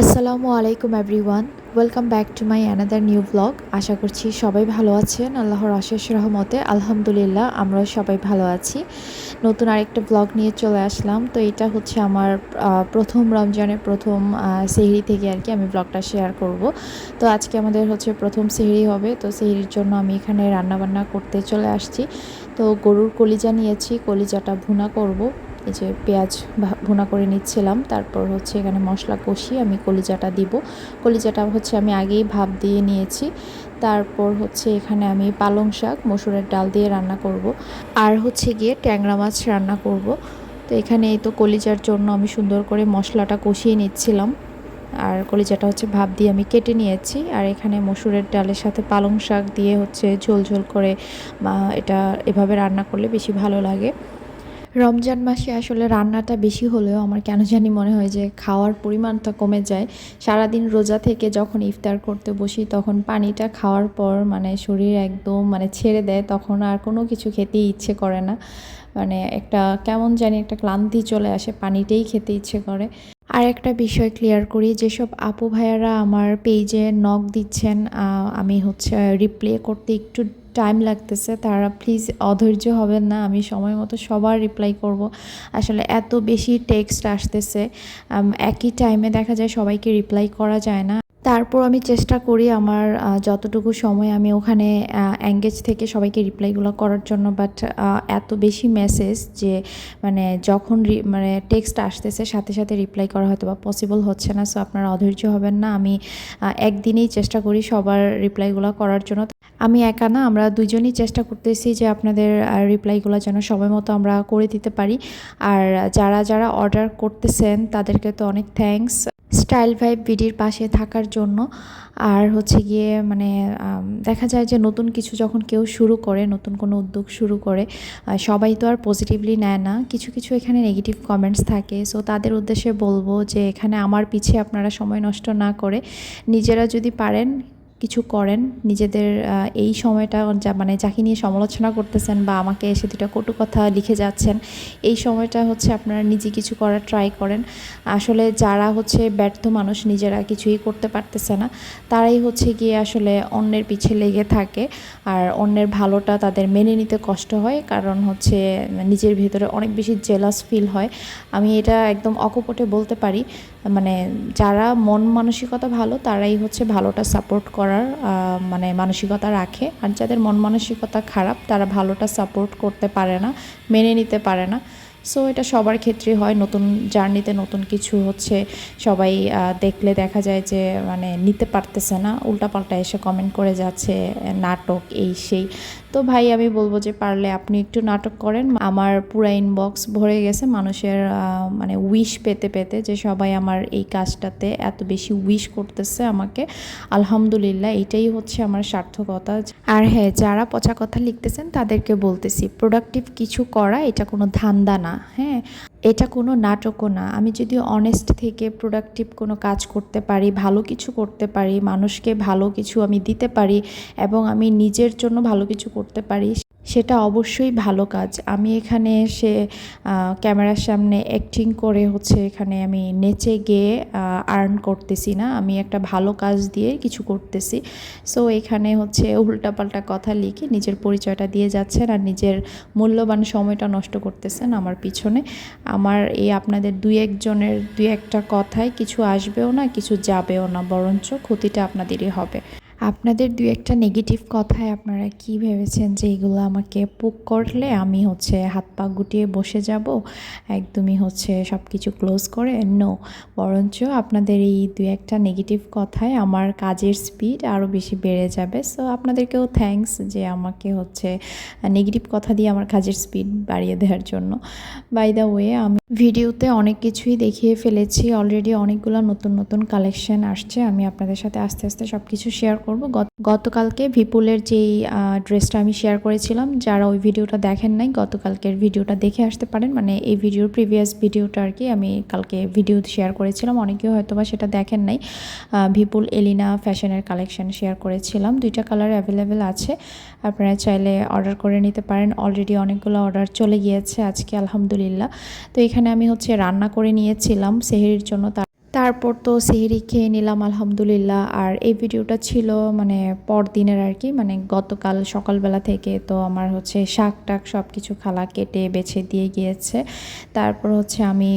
আসসালামু আলাইকুম everyone welcome back to my another new blog আশা করছি সবাই ভালো আছেন। আল্লাহর অশেষ রহমতে, আলহামদুলিল্লাহ আমরা সবাই ভালো আছি। নতুন আরেকটা ব্লগ নিয়ে চলে আসলাম। তো এটা হচ্ছে আমার প্রথম রমজানের প্রথম সেহরি থেকে আর কি আমি ব্লগটা শেয়ার করব। তো আজকে আমাদের হচ্ছে প্রথম সেহরি হবে। তো সেহরির জন্য আমি এখানে রান্নাবান্না করতে চলে আসছি। তো গরুর কলিজা নিয়েছি। কলিজাটা ভুনা করব। এই যে পেঁয়াজ ভুনা করে নিচ্ছিলাম। তারপর হচ্ছে এখানে মশলা কষিয়ে আমি কলিজাটা দিব। কলিজাটা হচ্ছে আমি আগেই ভাপ দিয়ে নিয়েছি। তারপর হচ্ছে এখানে আমি পালং শাক, মসুরের ডাল দিয়ে রান্না করব। আর হচ্ছে গিয়ে ট্যাংরা মাছ রান্না করব। তো এখানে এই তো কলিজার জন্য আমি সুন্দর করে মশলাটা কষিয়ে নিচ্ছিলাম। আর কলিজাটা হচ্ছে ভাপ দিয়ে আমি কেটে নিয়েছি। আর এখানে মসুরের ডালের সাথে পালং শাক দিয়ে হচ্ছে ঝোল ঝোল করে এটা এভাবে রান্না করলে বেশি ভালো লাগে। রমজান মাসে আসলে রান্নাটা বেশি হলেও আমার কেন জানি মনে হয় যে খাওয়ার পরিমাণটা কমে যায়। সারাদিন রোজা থেকে যখন ইফতার করতে বসি তখন পানিটা খাওয়ার পর মানে শরীর একদম মানে ছেড়ে দেয়, তখন আর কোনো কিছু খেতেই ইচ্ছে করে না। মানে একটা কেমন জানি একটা ক্লান্তি চলে আসে, পানিটাই খেতে ইচ্ছে করে। আর একটা বিষয় ক্লিয়ার করি, যেসব আপু ভাইয়ারা আমার পেজে নক দিচ্ছেন আমি হচ্ছে রিপ্লে করতে একটু টাইম লাগতেছে, তারা প্লিজ অধৈর্য হবেন না, আমি সময় মতো সবার রিপ্লাই করব। আসলে এত বেশি টেক্সট আসতেছে একই টাইমে দেখা যায় সবাইকে রিপ্লাই করা যায় না। তারপর আমি চেষ্টা করি আমার যতটুকু সময় আমি ওখানে অ্যাঙ্গেজ থেকে সবাইকে রিপ্লাইগুলো করার জন্য। বাট এত বেশি মেসেজ যে মানে যখন মানে টেক্সট আসতেছে সাথে সাথে রিপ্লাই করা হয়তো বা পসিবল হচ্ছে না। সো আপনারা অধৈর্য হবেন না। আমি একদিনেই চেষ্টা করি সবার রিপ্লাইগুলো করার জন্য। আমি একা না, আমরা দুজনেই চেষ্টা করতেছি যে আপনাদের রিপ্লাইগুলো যেন সময় মতো আমরা করে দিতে পারি। আর যারা যারা অর্ডার করতেছেন, তাদেরকে তো অনেক থ্যাঙ্কস স্টাইল ভাইব ভিডির পাশে থাকার জন্য। আর হচ্ছে গিয়ে মানে দেখা যায় যে নতুন কিছু যখন কেউ শুরু করে, নতুন কোনো উদ্যোগ শুরু করে সবাই তো আর পজিটিভলি নেয় না। কিছু কিছু এখানে নেগেটিভ কমেন্টস থাকে। সো তাদের উদ্দেশ্যে বলব যে এখানে আমার পিছিয়ে আপনারা সময় নষ্ট না করে নিজেরা যদি পারেন কিছু করেন। নিজেদের এই সময়টা যা মানে যাকে নিয়ে সমালোচনা করতেছেন বা আমাকে এসে দুটা কটু কথা লিখে যাচ্ছেন, এই সময়টা হচ্ছে আপনারা নিজে কিছু করার ট্রাই করেন। আসলে যারা হচ্ছে ব্যর্থ মানুষ নিজেরা কিছুই করতে পারতেছে না, তারাই হচ্ছে গিয়ে আসলে অন্যের পিছে লেগে থাকে। আর অন্যের ভালোটা তাদের মেনে নিতে কষ্ট হয়, কারণ হচ্ছে নিজের ভিতরে অনেক বেশি জেলাস ফিল হয়। আমি এটা একদম অকপটে বলতে পারি মানে যারা মন মানসিকতা ভালো, তারাই হচ্ছে ভালোটা সাপোর্ট করার মানে মানসিকতা রাখে। আর যাদের মন মানসিকতা খারাপ, তারা ভালোটা সাপোর্ট করতে পারে না, মেনে নিতে পারে না। সো এটা সবার ক্ষেত্রে হয়। নতুন জার্নিতে নতুন কিছু হচ্ছে, সবাই দেখলে দেখা যায় যে মানে নিতে পারতেছে না। উল্টাপাল্টা এসে কমেন্ট করে যাচ্ছে নাটক, এই সেই। তো ভাই, আমি বলব যে পারলে আপনি একটু নাটক করেন। আমার পুরা ইনবক্স ভরে গেছে মানুষের মানে উইশ পেতে পেতে যে সবাই আমার এই কাজটাতে এত বেশি উইশ করতেছে আমাকে। আলহামদুলিল্লাহ, এটাই হচ্ছে আমার সার্থকতা। আর হ্যাঁ যারা পচা কথা লিখতেছেন তাদেরকে বলতেছি প্রোডাক্টিভ কিছু করা এটা কোনো ধান্দা না হ্যাঁ। এটা কোনো নাটকও না। আমি যদি অনেস্ট থেকে প্রোডাক্টিভ কোনো কাজ করতে পারি, ভালো কিছু করতে পারি, মানুষকে ভালো কিছু আমি দিতে পারি এবং আমি নিজের জন্য ভালো কিছু করতে পারি সেটা অবশ্যই ভালো কাজ। আমি এখানে এসে ক্যামেরার সামনে অ্যাক্টিং করে হচ্ছে এখানে আমি নেচে গিয়ে আর্ন করতেছি না। আমি একটা ভালো কাজ দিয়ে কিছু করতেছি। সো এখানে হচ্ছে উল্টাপাল্টা কথা লিখে নিজের পরিচয়টা দিয়ে যাচ্ছেন আর নিজের মূল্যবান সময়টা নষ্ট করতেছেন আমার পিছনে। আমার এই আপনাদের দুই একজনের দুই একটা কথায় কিছু আসবেও না, কিছু যাবেও না, বরঞ্চ ক্ষতিটা আপনাদেরই হবে। আপনাদের দু একটা নেগেটিভ কথায় আপনারা কি ভেবেছেন যে এগুলো আমাকে পুক করলে আমি হচ্ছে হাত পা গুটিয়ে বসে যাব, একদমই হচ্ছে সব কিছু ক্লোজ করে? নো বরঞ্চ আপনাদের এই দু একটা নেগেটিভ কথায় আমার কাজের স্পিড আরও বেশি বেড়ে যাবে। সো আপনাদেরকেও থ্যাঙ্কস যে আমাকে হচ্ছে নেগেটিভ কথা দিয়ে আমার কাজের স্পিড বাড়িয়ে দেওয়ার জন্য। বাই দ্য ওয়ে আমি ভিডিওতে অনেক কিছুই দেখিয়ে ফেলেছি। অলরেডি অনেকগুলো নতুন নতুন কালেকশন আসছে। আমি আপনাদের সাথে আস্তে আস্তে সব কিছু শেয়ার করব। গতকালকে ভিপুলের যেই ড্রেসটা আমি শেয়ার করেছিলাম, যারা ওই ভিডিওটা দেখেন নাই, গতকালকের ভিডিওটা দেখে আসতে পারেন। মানে এই ভিডিওর প্রিভিয়াস ভিডিওটা আর কি আমি কালকে ভিডিও শেয়ার করেছিলাম। অনেকেও হয়তো বা সেটা দেখেন নাই। ভিপুল এলিনা ফ্যাশনের কালেকশন শেয়ার করেছিলাম। দুইটা কালার অ্যাভেলেবেল আছে। আপনারা চাইলে অর্ডার করে নিতে পারেন। অলরেডি অনেকগুলো অর্ডার চলে গিয়েছে আজকে, আলহামদুলিল্লাহ। তো এখানে আমি হচ্ছে রান্না করে নিয়েছিলাম। সেহেরির জন্য তারপর তো সেহরি খেয়ে নিলাম, আলহামদুলিল্লাহ। আর এই ভিডিওটা ছিল মানে পরদিনের আর কি মানে গতকাল সকালবেলা থেকে তো আমার হচ্ছে শাক টাক সব কিছু খালা কেটে বেছে দিয়ে গিয়েছে। তারপর হচ্ছে আমি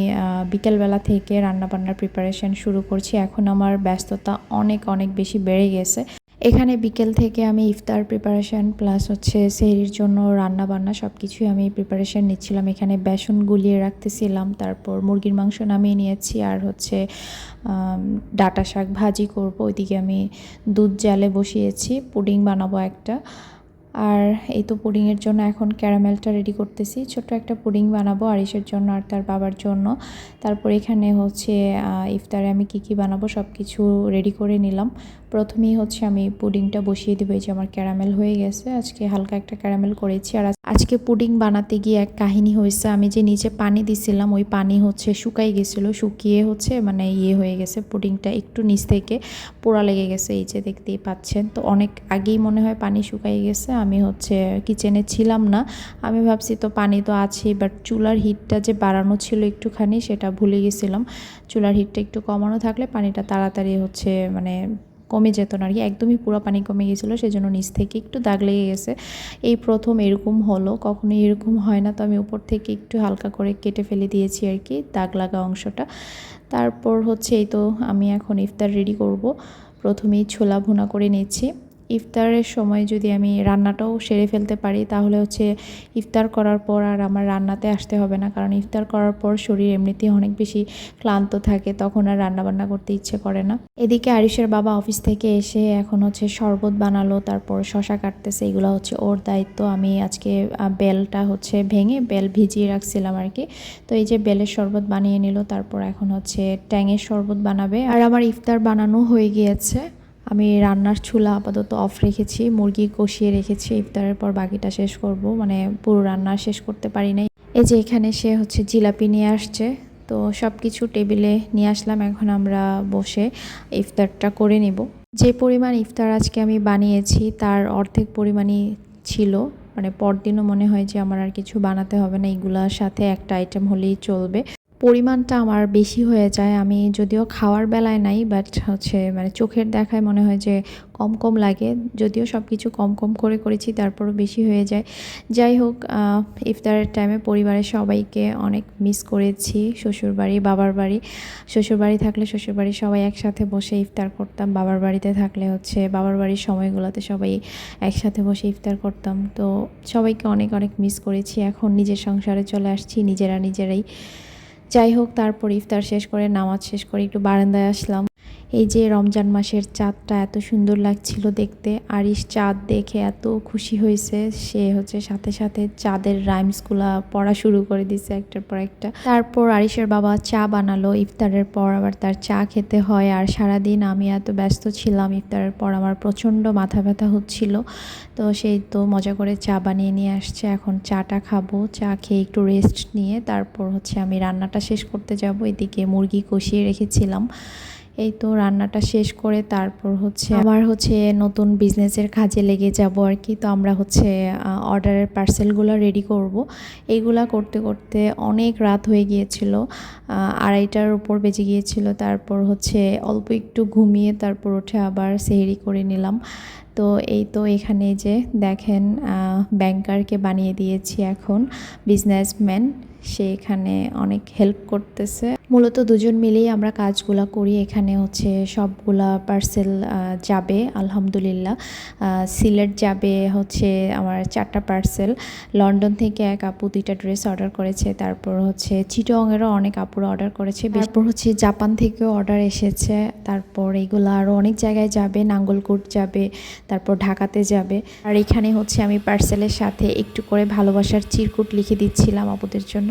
বিকেলবেলা থেকে রান্নাবান্নার প্রিপারেশন শুরু করছি। এখন আমার ব্যস্ততা অনেক অনেক বেশি বেড়ে গেছে। এখানে বিকেল থেকে আমি ইফতার প্রিপারেশন প্লাস হচ্ছে সেহরির জন্য রান্না বান্না সব কিছুই আমি প্রিপারেশন নিচ্ছিলাম। এখানে বেসন গুলিয়ে রাখতেছিলাম, তারপর মুরগির মাংস নামিয়ে নিয়েছি আর হচ্ছে ডাটা শাক ভাজি করব। ওইদিকে আমি দুধ জালে বসিয়েছি, পুডিং বানাবো একটা। আর এই তো পুডিংয়ের জন্য এখন ক্যারামেলটা রেডি করতেছি। ছোট্ট একটা পুডিং বানাবো আরিসের জন্য আর তার বাবার জন্য। তারপর এখানে হচ্ছে ইফতারে আমি কি কি বানাবো সব কিছু রেডি করে নিলাম। প্রথমেই হচ্ছে আমি পুডিংটা বসিয়ে দেবো যে আমার ক্যারামেল হয়ে গেছে। আজকে হালকা একটা ক্যারামেল করেছি। আর আজকে পুডিং বানাতে গিয়ে এক কাহিনী হয়েছে। আমি যে নিচে পানি দিছিলাম, ওই পানি হচ্ছে শুকাই গেছিল, শুকিয়ে হচ্ছে মানে ইয়ে হয়ে গেছে পুডিংটা একটু নিচ থেকে পোড়া লেগে গেছে, এই যে দেখতেই পাচ্ছেন। তো অনেক আগেই মনে হয় পানি শুকাই গেছে, আমি হচ্ছে কিচেনে ছিলাম না। আমি ভাবছি তো পানি তো আছেই বাট চুলার হিটটা যে বাড়ানো ছিল একটুখানি, সেটা ভুলে গেছিলাম। চুলার হিটটা একটু কমানো থাকলে পানিটা তাড়াতাড়ি হচ্ছে মানে কমে যেত না আর কি। একদমই পুরো পানি কমে গেছিল, সেজন্য নিচ থেকে একটু দাগ লেগে গেছে। এই প্রথম এরকম হলো কখনো এরকম হয় না। তো আমি উপর থেকে একটু হালকা করে কেটে ফেলে দিয়েছি আর কি, দাগ লাগা অংশটা। তারপর হচ্ছে এই তো আমি এখন ইফতার রেডি করব। প্রথমেই ছোলা ভুনা করে নিচ্ছি। ইফতারের সময় যদি আমি রান্নাটাও সেরে ফেলতে পারি, তাহলে হচ্ছে ইফতার করার পর আর আমার রান্নাতে আসতে হবে না। কারণ ইফতার করার পর শরীর এমনিতেই অনেক বেশি ক্লান্ত থাকে, তখন আর রান্নাবান্না করতে ইচ্ছে করে না। এদিকে আরিশের বাবা অফিস থেকে এসে এখন হচ্ছে শরবত বানালো, তারপর শশা কাটতেছে, এগুলো হচ্ছে ওর দায়িত্ব। আমি আজকে বেলটা হচ্ছে ভেঙে বেল ভিজিয়ে রাখছিলাম আর কি। তো এই যে বেলের শরবত বানিয়ে নিল, তারপর এখন হচ্ছে ট্যাঙের শরবত বানাবে। আর আমার ইফতার বানানো হয়ে গিয়েছে। আমি রান্নার চুলা আপাতত অফ রেখেছি, মুরগি কষিয়ে রেখেছি, ইফতারের পর বাকিটা শেষ করব মানে পুরো রান্না শেষ করতে পারি নাই। এই যে এখানে সে হচ্ছে জিলাপি নিয়ে আসছে, তো সব কিছু টেবিলে নিয়ে আসলাম, এখন আমরা বসে ইফতারটা করে নেব। যে পরিমাণ ইফতার আজকে আমি বানিয়েছি, তার অর্ধেক পরিমাণই ছিল মানে পরদিনও মনে হয় যে আমার আর কিছু বানাতে হবে না, এগুলার সাথে একটা আইটেম হলেই চলবে। পরিমাণটা আমার বেশি হয়ে যায়। আমি যদিও খাওয়ার বেলায় নাই বাট হচ্ছে মানে চোখের দেখায় মনে হয় যে কম কম লাগে। যদিও সব কিছু কম কম করে করেছি, তারপরও বেশি হয়ে যায়। যাই হোক ইফতারের টাইমে পরিবারের সবাইকে অনেক মিস করেছি। শ্বশুরবাড়ি, বাবার বাড়ি। শ্বশুরবাড়ি থাকলে শ্বশুরবাড়ি সবাই একসাথে বসে ইফতার করতাম। বাবার বাড়িতে থাকলে হচ্ছে বাবার বাড়ির সময়গুলোতে সবাই একসাথে বসে ইফতার করতাম। তো সবাইকে অনেক অনেক মিস করেছি। এখন নিজের সংসারে চলে আসছি, নিজেরা নিজেরাই। যাই হোক তারপর ইফতার শেষ করে নামাজ শেষ করে একটু বারান্দায় আসলাম। এই যে রমজান মাসের চাঁদটা এত সুন্দর লাগছিল দেখতে। আরিশ চাঁদ দেখে এত খুশি হয়েছে। সে হচ্ছে সাথে সাথে চাঁদের রাইমসগুলা পড়া শুরু করে দিছে একটার পর একটা। তারপর আরিশের বাবা চা বানালো, ইফতারের পর আবার তার চা খেতে হয়। আর সারাদিন আমি এত ব্যস্ত ছিলাম, ইফতারের পর আমার প্রচণ্ড মাথা ব্যথা হচ্ছিল। তো সেই তো মজা করে চা বানিয়ে নিয়ে আসছে। এখন চাটা খাব, চা খেয়ে একটু রেস্ট নিয়ে তারপর হচ্ছে আমি রান্নাটা শেষ করতে যাব। এদিকে মুরগি কষিয়ে রেখেছিলাম। এই তো রান্নাটা শেষ করে তারপর হচ্ছে আমার হচ্ছে নতুন বিজনেসের কাজে লেগে যাব আর কি। তো আমরা হচ্ছে অর্ডারের পার্সেলগুলো রেডি করব। এইগুলা করতে করতে অনেক রাত হয়ে গিয়েছিল আড়াইটার উপর বেজে গিয়েছিল। তারপর হচ্ছে অল্প একটু ঘুমিয়ে তারপর উঠে আবার সেহরি করে নিলাম। তো এই তো এখানে যে দেখেন ব্যাংকারকে বানিয়ে দিয়েছি এখন বিজনেসম্যান সে এখানে অনেক হেল্প করতেছে। মূলত দুজন মিলেই আমরা কাজগুলো করি। এখানে হচ্ছে সবগুলা পার্সেল যাবে আলহামদুলিল্লাহ। সিলেট যাবে হচ্ছে আমার চারটা পার্সেল লন্ডন থেকে এক আপু দুইটা ড্রেস অর্ডার করেছে। তারপর হচ্ছে চিটংয়েরও অনেক আপুরা অর্ডার করেছে। তারপর হচ্ছে জাপান থেকেও অর্ডার এসেছে। তারপর এগুলো আরও অনেক জায়গায় যাবে। নাঙ্গলকোট যাবে তারপর ঢাকাতে যাবে। আর এখানে হচ্ছে আমি পার্সেলের সাথে একটু করে ভালোবাসার চিরকুট লিখে দিচ্ছিলাম আপুদের জন্য।